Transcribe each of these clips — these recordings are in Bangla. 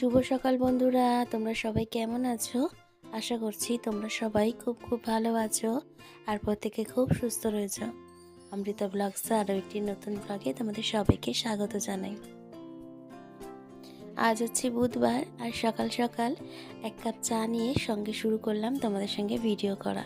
শুভ সকাল বন্ধুরা, তোমরা সবাই কেমন আছো? আশা করছি তোমরা সবাই খুব খুব ভালো আছো আর প্রত্যেকে খুব সুস্থ রয়েছো। অমৃতা ব্লগস আরও একটি নতুন ব্লগে তোমাদের সবাইকে স্বাগত জানাই। আজ হচ্ছে বুধবার আর সকাল সকাল এক কাপ চা নিয়ে সঙ্গে শুরু করলাম তোমাদের সঙ্গে ভিডিও করা।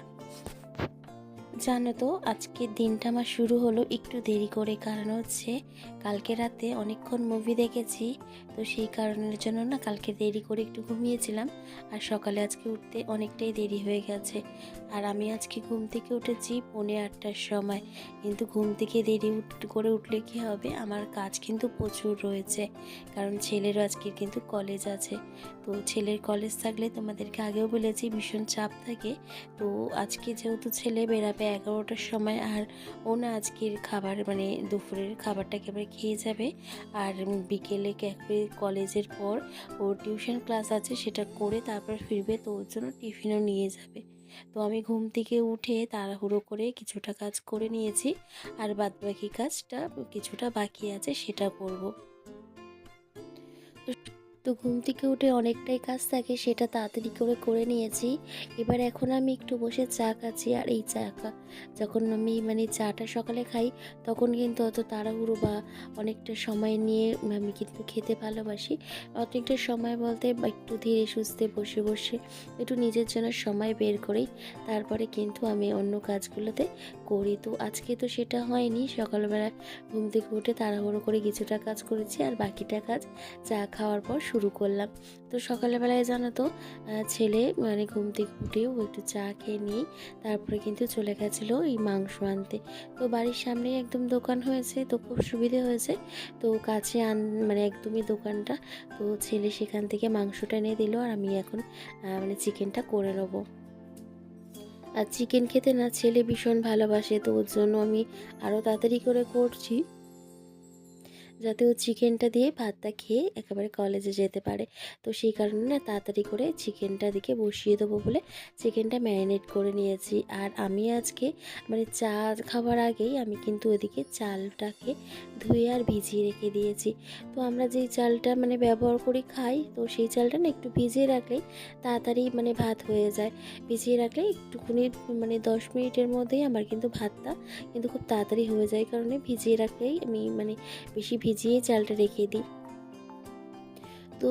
জানো তো, আজকের দিনটা আমার শুরু হলো একটু দেরি করে। কারণ হচ্ছে কালকে রাতে অনেকক্ষণ মুভি দেখেছি, তো সেই কারণের জন্য না কালকে দেরি করে একটু ঘুমিয়েছিলাম। আর সকালে আজকে উঠতে অনেকটাই দেরি হয়ে গেছে। আর আমি আজকে ঘুম থেকে উঠেছি পৌনে আটটার সময়। কিন্তু ঘুম থেকে দেরি করে উঠলে কি হবে? আমার কাজ কিন্তু প্রচুর রয়েছে। কারণ ছেলেরও আজকে কিন্তু কলেজ আছে। তো ছেলের কলেজ থাকলে তোমাদেরকে আগেও বলেছি ভীষণ চাপ থাকে। তো আজকে যেহেতু ছেলে বেরাবে এগারোটার সময় আর ও না আজকের খাবার মানে দুপুরের খাবারটা একেবারে খেয়ে যাবে। আর বিকেলে একেবারে কলেজের পর ওর টিউশন ক্লাস আছে, সেটা করে তারপর ফিরবে, তো ওর জন্য টিফিনও নিয়ে যাবে। তো আমি ঘুম থেকে উঠে তাড়াহুড়ো করে কিছুটা কাজ করে নিয়েছি, আর বাদ বাকি কাজটা কিছুটা বাকি আছে, সেটা করব। তো ঘুম থেকে উঠে অনেকটাই কাজ থাকে, সেটা তাড়াতাড়ি করে করে নিয়েছি। এবার এখন আমি একটু বসে চা খাচ্ছি আর এই চা খা- যখন আমি মানে চাটা সকালে খাই, তখন কিন্তু অত তাড়াহুড়ো বা অনেকটা সময় নিয়ে আমি কিন্তু খেতে ভালোবাসি। অনেকটা সময় বলতে একটু ধীরে সুস্থে বসে বসে একটু নিজের জন্য সময় বের করেই তারপরে কিন্তু আমি অন্য কাজগুলোতে করি। তো আজকে তো সেটা হয়নি, সকালবেলা ঘুম থেকে উঠে তাড়াহুড়ো করে কিছুটা কাজ করেছি আর বাকিটা কাজ চা খাওয়ার পর শুরু করলাম। তো সকালবেলায় জানো তো ছেলে মানে ঘুম থেকে উঠেও একটু চা খেয়ে নিয়েই তারপরে কিন্তু চলে গেছিল এই মাংস আনতে। তো বাড়ির সামনেই একদম দোকান হয়েছে, তো খুব সুবিধে হয়েছে। তো কাছে আন মানে একদমই দোকানটা, তো ছেলে সেখান থেকে মাংসটা এনে দিল আর আমি এখন মানে চিকেনটা করে নেব। আর চিকেন খেতে না ছেলে ভীষণ ভালোবাসে, তো ওর জন্য আমি আরও তাড়াতাড়ি করে করছি। যাতে ও চিকেনটা দিয়ে ভাতটা খেয়ে একেবারে কলেজে যেতে পারে। তো সেই কারণে না তাড়াতাড়ি করে চিকেনটা দিকে বসিয়ে দেবো বলে চিকেনটা ম্যারিনেট করে নিয়েছি। আর আমি আজকে মানে চা খাবার আগেই আমি কিন্তু ওদিকে চালটাকে ধুয়ে আর ভিজিয়ে রেখে দিয়েছি। তো আমরা যেই চালটা মানে ব্যবহার করি খাই, তো সেই চালটা না একটু ভিজিয়ে রাখলেই তাড়াতাড়ি মানে ভাত হয়ে যায়। ভিজিয়ে রাখলে একটুখানি মানে দশ মিনিটের মধ্যেই আমার কিন্তু ভাতটা কিন্তু খুব তাড়াতাড়ি হয়ে যায়। কারণে ভিজিয়ে রাখলেই আমি মানে বেশি ভিজিয়ে চালটা রেখে দিই। তো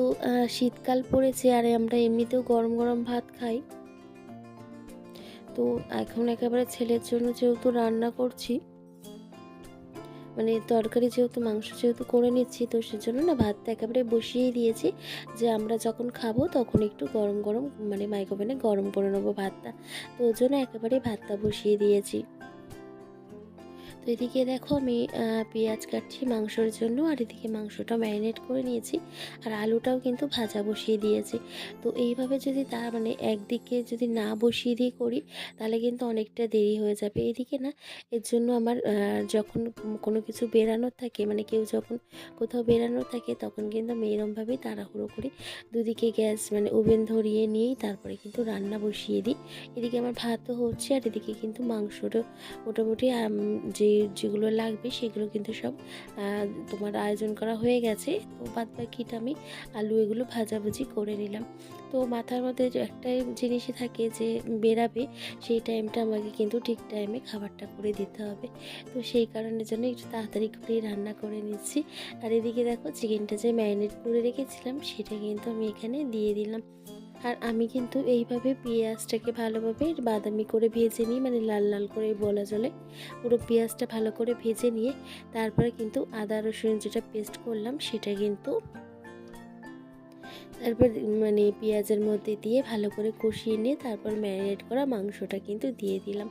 শীতকাল পড়েছে আর আমরা এমনিতেও গরম গরম ভাত খাই। তো, এখন একেবারে ছেলের জন্য যেহেতু রান্না করছি মানে তরকারি যেহেতু, মাংস যেহেতু করে নিচ্ছি, তো সেজন্য না ভাতটা একেবারে বসিয়েই দিয়েছি যে আমরা যখন খাব তখন একটু গরম গরম মানে মাইক্রোভেনে গরম করে নেব ভাতটা। তো ওই জন্য একেবারে ভাতটা বসিয়ে দিয়েছি। তো এদিকে দেখো আমি পেঁয়াজ কাটছি মাংসর জন্য, আর এদিকে মাংসটা ম্যারিনেট করে নিয়েছি, আর আলুটাও কিন্তু ভাজা বসিয়ে দিয়েছি। তো এইভাবে যদি তা মানে একদিকে যদি না বসিয়ে দিয়ে করি, তাহলে কিন্তু অনেকটা দেরি হয়ে যাবে। এদিকে না, এর জন্য আমার যখন কোনো কিছু বেরানোর থাকে মানে কেউ যখন কোথাও বেরানোর থাকে, তখন কিন্তু আমি এরমভাবেই তাড়াহুড়ো করি। দুদিকে গ্যাস মানে ওভেন ধরিয়ে নিয়েই তারপরে কিন্তু রান্না বসিয়ে দিই। এদিকে আমার ভাতও হচ্ছে, আর এদিকে কিন্তু মাংসটা মোটামুটি যে যেগুলো লাগবে সেগুলো কিন্তু সব তোমার আয়োজন করা হয়ে গেছে। তো বাদ বাকিটা আমি আলু এগুলো ভাজাভুজি করে নিলাম। তো মাথার মধ্যে একটাই জিনিসই থাকে যে বেরাবে, সেই টাইমটা আমাকে কিন্তু ঠিক টাইমে খাবারটা করে দিতে হবে। তো সেই কারণের জন্য একটু তাড়াতাড়ি করেই রান্না করে নিচ্ছি। আর এদিকে দেখো চিকেনটা যে ম্যারিনেট করে রেখেছিলাম, সেটা কিন্তু আমি এখানে দিয়ে দিলাম। আর আমি কিন্তু এইভাবে পেঁয়াজটাকে ভালোভাবে বাদামি করে ভেজে নিই মানে লাল লাল করে বলা চলে। পুরো পেঁয়াজটা ভালো করে ভেজে নিয়ে তারপরে কিন্তু আদা রসুন যেটা পেস্ট করলাম, সেটা কিন্তু তারপর মানে পেঁয়াজের মধ্যে দিয়ে ভালো করে কষিয়ে নিয়ে তারপর ম্যারিনেট করা মাংসটা কিন্তু দিয়ে দিলাম।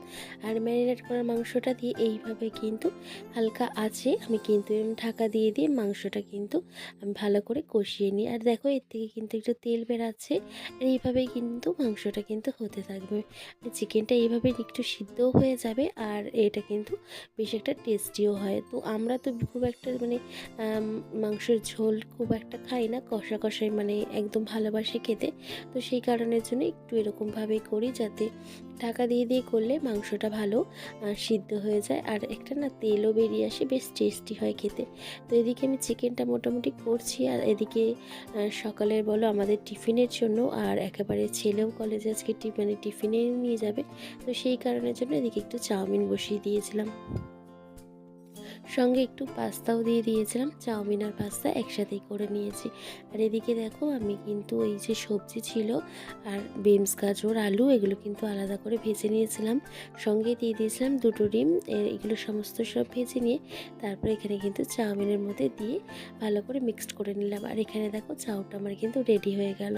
আর ম্যারিনেট করা মাংসটা দিয়ে এইভাবে কিন্তু হালকা আছে আমি কিন্তু ঢাকা দিয়ে দিয়ে মাংসটা কিন্তু আমি ভালো করে কষিয়ে নিই। আর দেখো এর থেকে কিন্তু একটু তেল বেরাচ্ছে আর এইভাবেই কিন্তু মাংসটা কিন্তু হতে থাকবে। চিকেনটা এইভাবে একটু সিদ্ধও হয়ে যাবে আর এটা কিন্তু বেশ একটা টেস্টিও হয়। তো আমরা তো খুব একটা মানে মাংসের ঝোল খুব একটা খাই না কষা কষাই মানে একদম ভালোবাসে খেতে। তো সেই কারণের জন্য একটু এরকমভাবেই করি যাতে ঢাকা দিয়ে দিয়ে করলে মাংসটা ভালো সিদ্ধ হয়ে যায়। আর একটা না তেলও বেরিয়ে আসে, বেশ টেস্টি হয় খেতে। তো এদিকে আমি চিকেনটা মোটামুটি করছি আর এদিকে সকালের বলো আমাদের টিফিনের জন্য আর একেবারে ছেলেও কলেজে আজকে মানে টিফিনে নিয়ে যাবে। তো সেই কারণের জন্য এদিকে একটু চাউমিন বসিয়ে দিয়েছিলাম। সঙ্গে একটু পাস্তাও দিয়ে দিয়েছিলাম। চাউমিন আর পাস্তা একসাথেই করে নিয়েছি। আর এদিকে দেখো, আমি কিন্তু এই যে সবজি ছিল আর বিমস গাজর, আলু, এগুলো কিন্তু আলাদা করে ভেজে নিয়েছিলাম। সঙ্গে দিয়ে দিয়েছিলাম দুটো ডিম এগুলো সমস্ত সব ভেজে নিয়ে তারপরে এখানে কিন্তু চাউমিনের মধ্যে দিয়ে ভালো করে মিক্সড করে নিলাম। আর এখানে দেখো, চাউটা আমার কিন্তু রেডি হয়ে গেল।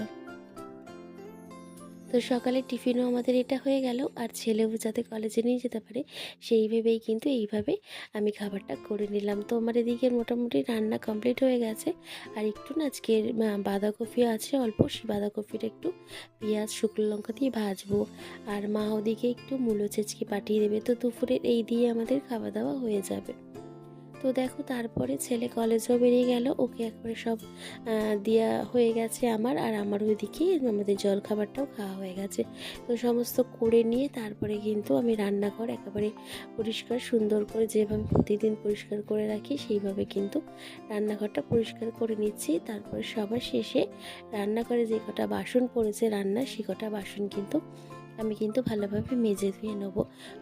তো সকালে টিফিনও আমাদের এটা হয়ে গেল। আর ছেলেও যাতে কলেজে নিয়ে যেতে পারে, সেই ভেবেই কিন্তু এইভাবে আমি খাবারটা করে নিলাম। তো আমার এদিকে মোটামুটি রান্না কমপ্লিট হয়ে গেছে। আর একটু না আজকের বাঁধাকপি আছে অল্প, সেই বাঁধাকপিটা একটু পেঁয়াজ, শুকনো লঙ্কা দিয়ে ভাজবো। আর মা ওদিকে একটু মূলো চেচকি পাঠিয়ে দেবে। তো দুপুরের এই দিয়ে আমাদের খাওয়া দাওয়া হয়ে যাবে। তো দেখো তারপরে ছেলে কলেজেও বেরিয়ে গেল। ওকে একবারে সব দেওয়া হয়ে গেছে আমার। আর আমার ওইদিকে আমাদের জল খাবারটাও খাওয়া হয়ে গেছে। তো সমস্ত করে নিয়ে তারপরে কিন্তু আমি রান্নাঘর একেবারে পরিষ্কার সুন্দর করে যেভাবে প্রতিদিন পরিষ্কার করে রাখি, সেইভাবে কিন্তু রান্নাঘরটা পরিষ্কার করে নিচ্ছি। তারপরে সবার শেষে রান্নাঘরে যে কটা বাসন পড়েছে রান্না সে কটা বাসন কিন্তু আমি কিন্তু ভালোভাবে মেজে ধুয়ে নেব।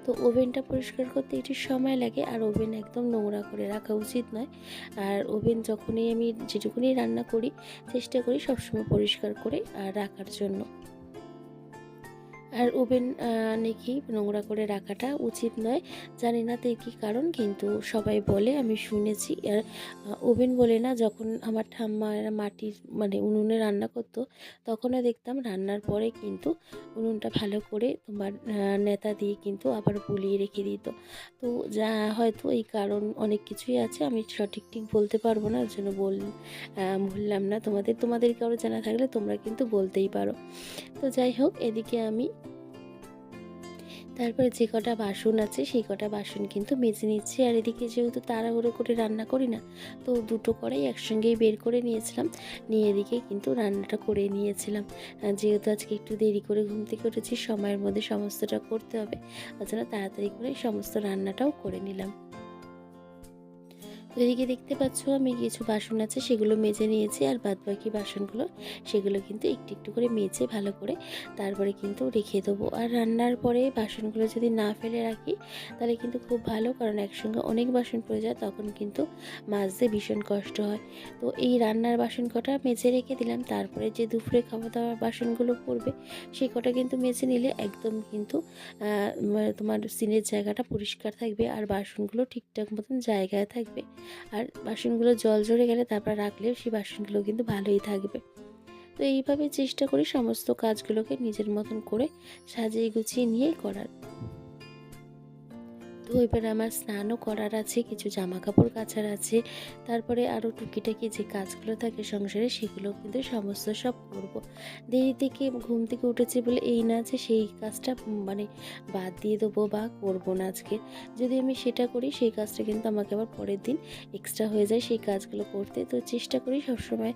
তো ওভেনটা পরিষ্কার করতে একটু সময় লাগে, আর ওভেন একদম নোংরা করে রাখা উচিত নয়। আর ওভেন যখনই আমি যেটুকুনি রান্না করি, চেষ্টা করি সবসময় পরিষ্কার করে, আর রাখার জন্য। আর ওভেন নাকি নোংরা করে রাখাটা উচিত নয়। জানি না তো কী কারণ, কিন্তু সবাই বলে, আমি শুনেছি। আর ওভেন বলে না, যখন আমার ঠাম্মারা মাটির মানে উনুনে রান্না করতো, তখনও দেখতাম রান্নার পরে কিন্তু উনুনটা ভালো করে তোমার নেতা দিয়ে কিন্তু আবার বুলিয়ে রেখে দিত। তো যা হয়তো এই কারণ অনেক কিছুই আছে, আমি সঠিক ঠিক বলতে পারব না ওর জন্য বল বললাম না তোমাদের। তোমাদের কারও জানা থাকলে তোমরা কিন্তু বলতেই পারো। তো যাই হোক, এদিকে আমি তারপরে যে কটা বাসন আছে, সেই কটা বাসন কিন্তু মেজে নিচ্ছি। আর এদিকে যেহেতু তাড়াহুড়ো করে রান্না করি না, তো দুটো কড়াই একসঙ্গেই বের করে নিয়েছিলাম। নিয়ে এদিকে কিন্তু রান্নাটা করে নিয়েছিলাম। যেহেতু আজকে একটু দেরি করে ঘুম থেকে উঠেছি, সময়ের মধ্যে সমস্তটা করতে হবে। তাছাড়া তাড়াতাড়ি করে সমস্ত রান্নাটাও করে নিলাম। এদিকে দেখতে পাচ্ছ আমি কিছু বাসন আছে, সেগুলো মেজে নিয়েছি আর বাদ বাকি বাসনগুলো, সেগুলো কিন্তু একটু একটু করে মেজে ভালো করে তারপরে কিন্তু রেখে দেবো। আর রান্নার পরে বাসনগুলো যদি না ফেলে রাখি, তাহলে কিন্তু খুব ভালো, কারণ একসঙ্গে অনেক বাসন পড়ে যায়, তখন কিন্তু মাজতে ভীষণ কষ্ট হয়। তো এই রান্নার বাসন কটা মেজে রেখে দিলাম, তারপরে যে দুপুরে খাওয়া দাওয়ার বাসনগুলো পড়বে সেই কটা কিন্তু মেজে নিলে একদম কিন্তু তোমার সিনের জায়গাটা পরিষ্কার থাকবে আর বাসনগুলো ঠিকঠাক মতন জায়গায় থাকবে। আর বাসনগুলো জল ঝরে গেলে তারপর রাখলেও সেই বাসনগুলো কিন্তু ভালোই থাকবে। তো এইভাবে চেষ্টা করি সমস্ত কাজগুলোকে নিজের মতন করে সাজিয়ে গুছিয়ে নিয়েই করার। তো এবার আমার স্নানও করার আছে, কিছু জামা কাপড় কাচার আছে, তারপরে আরও টুকিটাকি যে কাজগুলো থাকে সংসারে, সেগুলো কিন্তু সমস্ত সব করব। দেরি থেকে ঘুম থেকে উঠেছি বলে এই না যে সেই কাজটা মানে বাদ দিয়ে দেবো বা করব না আজকে। যদি আমি সেটা করি, সেই কাজটা কিন্তু আমাকে আবার পরের দিন এক্সট্রা হয়ে যায় সেই কাজগুলো করতে। তো চেষ্টা করি সবসময়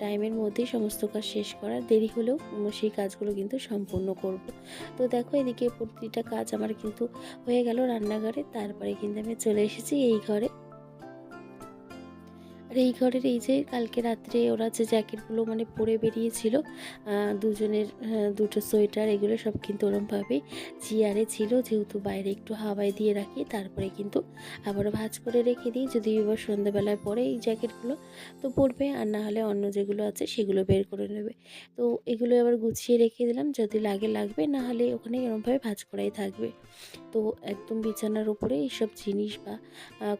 টাইমের মধ্যেই সমস্ত কাজ শেষ করার। দেরি হলেও সেই কাজগুলো কিন্তু সম্পূর্ণ করব। তো দেখো এদিকে প্রতিটা কাজ আমার কিন্তু হয়ে গেল, রান্নাঘরে তারপরে কিন্তু আমি চলে এসেছি এই ঘরে। আর এই ঘরের এই যে কালকে রাত্রে ওরা যে জ্যাকেটগুলো মানে পরে বেরিয়েছিল দুজনের দুটো সোয়েটার এগুলো সব কিন্তু ওরমভাবে চেয়ারে ছিল, যেহেতু বাইরে একটু হাওয়ায় দিয়ে রাখি, তারপরে কিন্তু আবারও ভাজ করে রেখে দিই। যদি এবার সন্ধ্যাবেলায় পরে এই জ্যাকেটগুলো তো পরবে, আর না হলে অন্য যেগুলো আছে সেগুলো বের করে নেবে। তো এগুলো আবার গুছিয়ে রেখে দিলাম, যদি লাগে লাগবে, না হলে ওখানে এরমভাবে ভাজ করাই থাকবে। তো একদম বিছানার উপরে এইসব জিনিস বা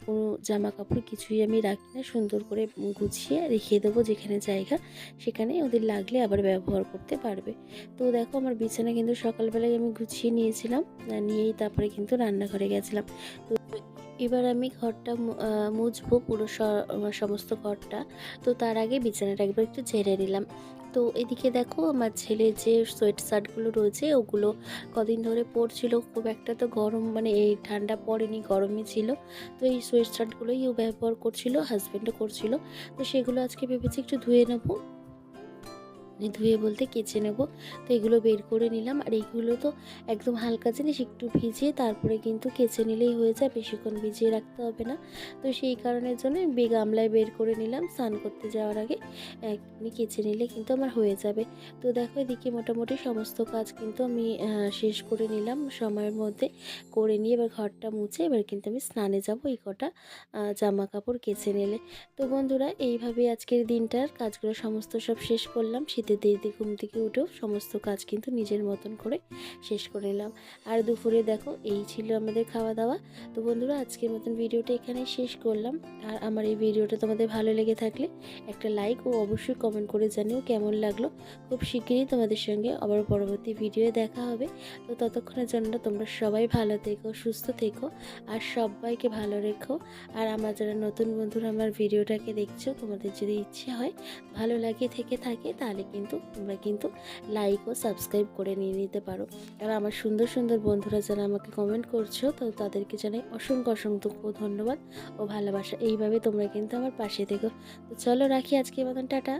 কোনো জামা কাপড় কিছুই আমি রাখি না, সুন্দর করে গুছিয়ে রেখে দেবো যেখানে জায়গা সেখানে ওদের লাগলে আবার ব্যবহার করতে পারবে। তো দেখো আমার বিছানা কিন্তু সকালবেলায় আমি গুছিয়ে নিয়েছিলাম নিয়েই তারপরে কিন্তু রান্নাঘরে গেছিলাম। তো এবার আমি ঘরটা মুছবো পুরো সমস্ত ঘরটা। তো তার আগে বিছানাটা একবার একটু ঝেড়ে নিলাম। তো এদিকে দেখো আমার ছেলে যে সোয়েট শার্টগুলো রয়েছে, ওগুলো কদিন ধরে পরছিল। খুব একটা তো গরম মানে এই ঠান্ডা পড়েনি, গরমই ছিল। তো এই সোয়েট শার্টগুলোই ও ব্যবহার করছিল হাজব্যান্ডও করছিল। তো সেগুলো আজকে ভেবেছি একটু ধুয়ে নেব। মানে ধুয়ে বলতে কেচে নেব। তো এগুলো বের করে নিলাম। আর এইগুলো তো একদম হালকা জিনিস, একটু ভিজিয়ে তারপরে কিন্তু কেচে নিলেই হয়ে যায়, বেশিক্ষণ ভিজিয়ে রাখতে হবে না। তো সেই কারণের জন্য বে, গামলায় বের করে নিলাম স্নান করতে যাওয়ার আগে। এখনই কেচে নিলে কিন্তু আমার হয়ে যাবে। তো দেখো এদিকে মোটামুটি সমস্ত কাজ কিন্তু আমি শেষ করে নিলাম সময়ের মধ্যে। করে নিয়ে এবার ঘরটা মুছে এবার কিন্তু আমি স্নানে যাব এই কটা জামা কাপড় কেচে নিলে। তো বন্ধুরা এইভাবে আজকের দিনটার কাজগুলো সমস্ত সব শেষ করলাম। শীতের দেরিতে ঘুম থেকে উঠেও সমস্ত কাজ কিন্তু নিজের মতন করে শেষ করে নিলাম। আর দুপুরে দেখো, এই ছিল আমাদের খাওয়া দাওয়া তো বন্ধুরা, আজকের মতন ভিডিওটা এখানে শেষ করলাম। আর আমার এই ভিডিওটা তোমাদের ভালো লেগে থাকলে একটা লাইক ও অবশ্যই কমেন্ট করে জানিও কেমন লাগল। খুব শিগগিরই তোমাদের সঙ্গে আবার পরবর্তী ভিডিওয়ে দেখা হবে। তো ততক্ষণের জন্য তোমরা সবাই ভালো থেকো, সুস্থ থেকো, আর সবাইকে ভালো রেখো। আর আমার যারা নতুন বন্ধুরা আমার ভিডিওটাকে দেখছ, তোমাদের যদি ইচ্ছে হয় ভালো লাগে থেকে থাকে, তাহলে কিন্তু তোমরা কিন্তু লাইক ও সাবস্ক্রাইব করে নিয়ে নিতে পারো। আর আমার সুন্দর সুন্দর বন্ধুরা যারা আমাকে কমেন্ট করছ, তো তাদেরকে জানাই অসংখ্য অসংখ্য ধন্যবাদ ও ভালোবাসা। এইভাবে তোমরা কিন্তু আমার পাশে থেকো। তো চলো রাখি আজকে মতন, টাটা।